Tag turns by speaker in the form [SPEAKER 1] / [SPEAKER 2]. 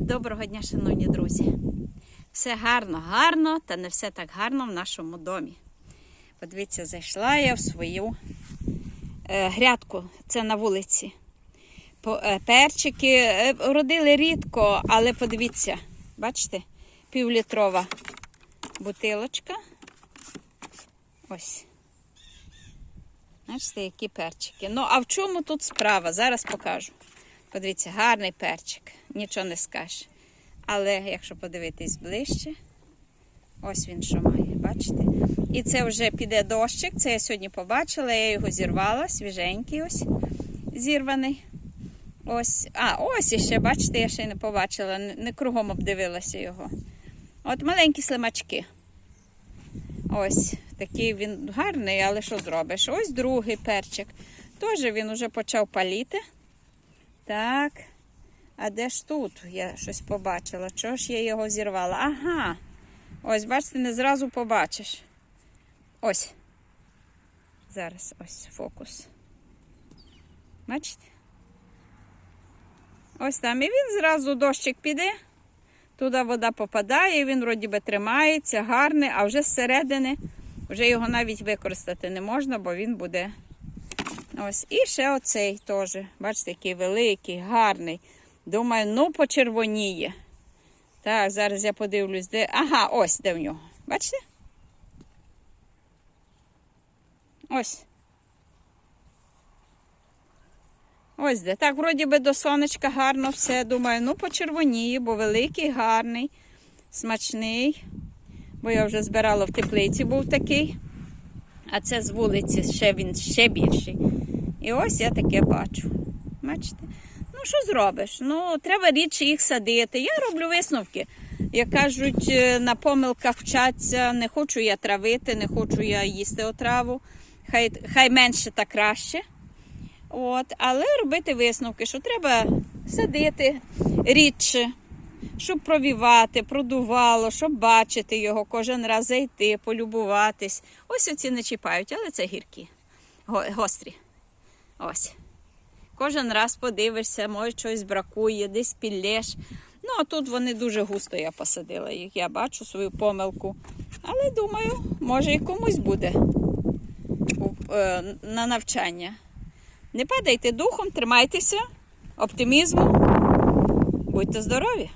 [SPEAKER 1] Доброго дня, шановні друзі. Все гарно, гарно, та не все так гарно в нашому домі. Подивіться, зайшла я в свою е, грядку, це на вулиці. По, е, перчики е, родили рідко, але подивіться, бачите, півлітрова бутилочка. Ось. Бачите, які перчики. Ну, а в чому тут справа? Зараз покажу. Подивіться, гарний перчик, нічого не скажеш. Але якщо подивитись ближче, ось він що має, бачите? І це вже піде дощик. Це я сьогодні побачила, я його зірвала, свіженький ось зірваний. Ось, а, ось іще, бачите, я ще не побачила, не, кругом обдивилася його. От маленькі слимачки. Ось, такий він гарний, але що зробиш? Ось другий перчик. Теж він уже почав паліти. Так. А де ж тут? Я щось побачила. Чого ж я його зірвала? Ага. Ось, бачите, не зразу побачиш. Ось. Зараз ось фокус. Бачите? Ось там. І він зразу дощик піде. Туди вода попадає, він вроді би тримається, гарний, а вже зсередини вже його навіть використати не можна, бо він буде. Ось. І ще оцей теж. Бачите, який великий, гарний. Думаю, ну почервоніє. Так, зараз я подивлюсь, де. Ага, ось де в нього. Бачите? Ось. Ось де. Так, вроді би до сонечка гарно все. Думаю, ну почервоніє, бо великий, гарний, смачний. Бо я вже збирала в теплиці, був такий. А це з вулиці ще він ще більший. І ось я таке бачу. Бачите? Ну, що зробиш? Ну, треба рідше їх садити. Я роблю висновки. Як кажуть, е, на помилках вчаться, не хочу я травити, не хочу я їсти отраву. Хай, хай менше та краще. От, але робити висновки, що треба садити рідше, щоб провівати, продувало, щоб бачити його, кожен раз зайти, полюбуватись. Ось оці не чіпають, але це гіркі, гострі. Ось. Кожен раз подивишся, може щось бракує, десь підлєш. Ну, а тут вони дуже густо я посадила їх. Я бачу свою помилку. Але думаю, може і комусь буде е, на навчання. Не падайте духом, тримайтеся, оптимізму. Будьте здорові!